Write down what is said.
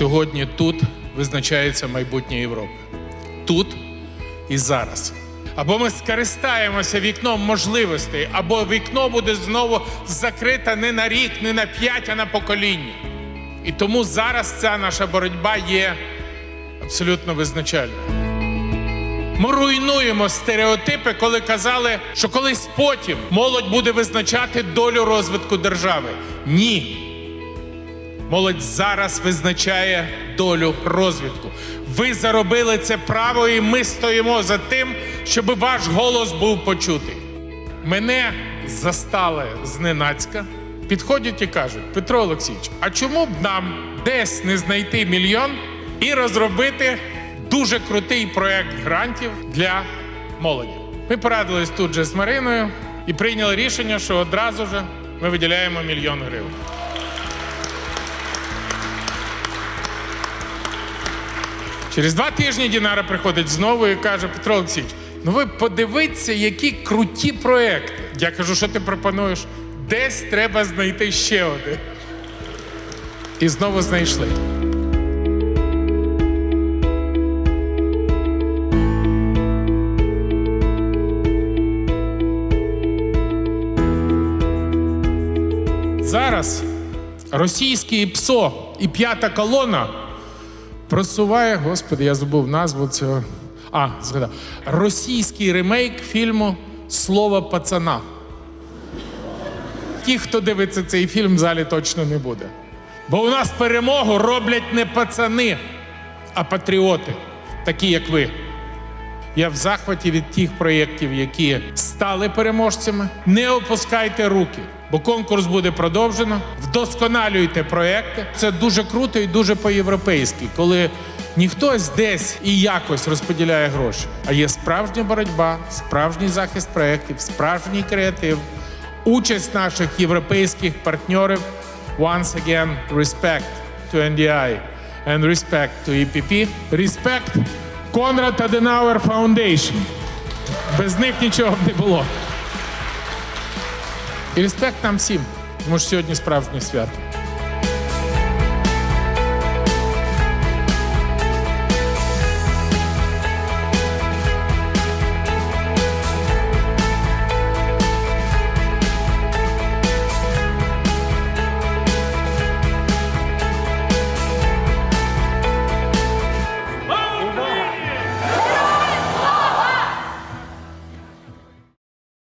Сьогодні тут визначається майбутнє Європи. Тут і зараз. Або ми скористаємося вікном можливостей, або вікно буде знову закрите не на рік, не на п'ять, а на покоління. І тому зараз ця наша боротьба є абсолютно визначальною. Ми руйнуємо стереотипи, коли казали, що колись потім молодь буде визначати долю розвитку держави. Ні. Молодь зараз визначає долю розвитку. Ви заробили це право, і ми стоїмо за тим, щоб ваш голос був почутий. Мене застали зненацька, підходять і кажуть: Петро Олексійович, а чому б нам десь не знайти мільйон і розробити дуже крутий проект грантів для молоді? Ми порадились тут же з Мариною і прийняли рішення, що одразу ж ми виділяємо мільйон гривень. Через два тижні Дінара приходить знову і каже: Петро Олексійович, ну ви подивіться, які круті проекти. Я кажу, що ти пропонуєш? Десь треба знайти ще один. І знову знайшли. Зараз російський ПСО і п'ята колона просуває, господи, я забув назву цього. А, згадав. Російський ремейк фільму Слово пацана. Ті, хто дивиться цей фільм, в залі точно не буде. Бо у нас перемогу роблять не пацани, а патріоти, такі як ви. Я в захваті від тих проєктів, які стали переможцями. Не опускайте руки, бо конкурс буде продовжено. Вдосконалюйте проекти. Це дуже круто і дуже по-європейськи, коли ніхто десь і якось розподіляє гроші, а є справжня боротьба, справжній захист проєктів, справжній креатив, участь наших європейських партнерів. Once again, respect to NDI and respect to EPP. Respect Конрад Аденауер Фаундейшн. Без них нічого б не було. І респект нам всім, тому що сьогодні справжнє свято.